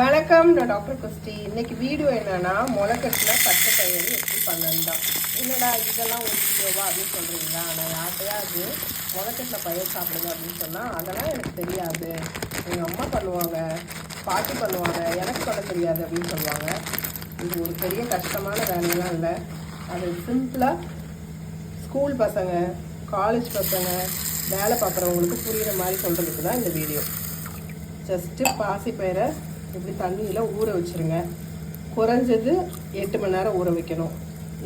வணக்கம் நான் டாக்டர் குஸ்டி. இன்னைக்கு வீடியோ என்னன்னா முளைக்கட்டில் பச்சை பயிறு எப்படி பண்ணணும் தான் என்னடா இதெல்லாம் ஒரு வீடியோவா அப்படின்னு சொல்கிறீங்களா நான் யார்கிட்டயாவது முளைக்கட்டில் பயிர் சாப்பிடுங்க அப்படின்னு சொன்னால் அதெல்லாம் எனக்கு தெரியாது. எங்கள் அம்மா பண்ணுவாங்க பாட்டி பண்ணுவாங்க எனக்கு பண்ண தெரியாது அப்படின்னு சொல்லுவாங்க. இது ஒரு பெரிய கஷ்டமான வேலையெல்லாம் இல்லை. அது சிம்பிளாக ஸ்கூல் பசங்க காலேஜ் பசங்க வேலை பார்க்குறவங்களுக்கு புரிகிற மாதிரி சொல்கிறதுக்கு தான் இந்த வீடியோ. ஜஸ்ட்டு பாசிப்பயிரை இப்படி தண்ணியில் ஊற வச்சுருங்க. குறைஞ்சது எட்டு மணி நேரம் ஊற வைக்கணும்.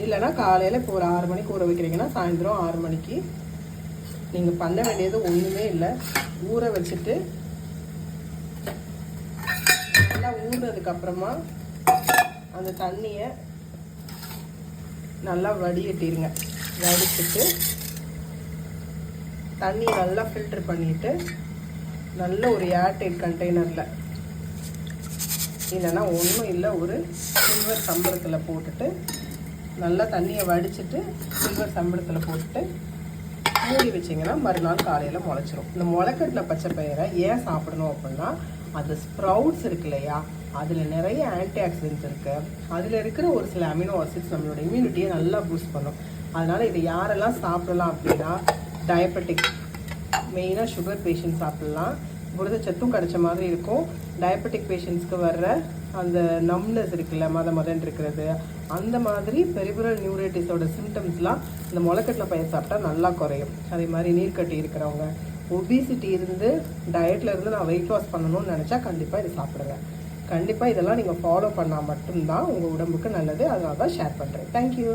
இல்லைன்னா காலையில் இப்போ ஒரு ஆறு மணிக்கு ஊற வைக்கிறீங்கன்னா சாயந்தரம் ஆறு மணிக்கு. நீங்கள் பண்ண வேண்டியது ஒன்றுமே இல்லை. ஊற வச்சுட்டு நல்லா ஊறுனதுக்கப்புறமா அந்த தண்ணியை நல்லா வடிகட்டிடுங்க வடிச்சிட்டு தண்ணி நல்லா ஃபில்டர் பண்ணிவிட்டு நல்ல ஒரு ஏர்டைட் கண்டெய்னரில் இல்லைன்னா ஒன்றும் இல்லை ஒரு சில்வர் சம்பளத்தில் போட்டுட்டு நல்லா தண்ணியை வடிச்சிட்டு சில்வர் சம்பளத்தில் போட்டுட்டு மூடி வச்சிங்கன்னா மறுநாள் காலையில் முளைச்சிரும். இந்த முளைக்கட்டின பச்சை பயிரை ஏன் சாப்பிடணும் அப்படின்னா அந்த ஸ்ப்ரவுட்ஸ் இருக்கு இல்லையா? அதில் நிறைய ஆன்டி ஆக்சிடென்ட்ஸ் இருக்குது அதில் இருக்கிற ஒரு சில அமினோ ஆசிட்ஸ் நம்மளோட இம்யூனிட்டியை நல்லா பூஸ்ட் பண்ணும். அதனால் இதை யாரெல்லாம் சாப்பிடலாம் அப்படின்னா டயபெட்டிக் மெயினாக சுகர் பேஷண்ட் சாப்பிட்லாம். புரதச்சத்தும் கிடைச்ச மாதிரி இருக்கும். டயபெட்டிக் பேஷண்ட்ஸ்க்கு வர்ற அந்த நம்னஸ் இருக்குல்ல மத மதன் இருக்கிறது அந்த மாதிரி பெரிபுரல் நியூரைட்டிஸோட சிம்டம்ஸ்லாம் இந்த முளைக்கட்டில் பயிர் சாப்பிட்டா நல்லா குறையும். அதே மாதிரி நீர்க்கட்டி இருக்கிறவங்க ஒபிசிட்டி இருந்து டயட்ல இருந்து நான் வெயிட் லாஸ் பண்ணணும்னு நினச்சா கண்டிப்பாக இதை சாப்பிடுங்க. கண்டிப்பாக இதெல்லாம் நீங்கள் ஃபாலோ பண்ணால் மட்டும்தான் உங்கள் உடம்புக்கு நல்லது. அதனால தான் ஷேர் பண்ணுறேன் தேங்க்யூ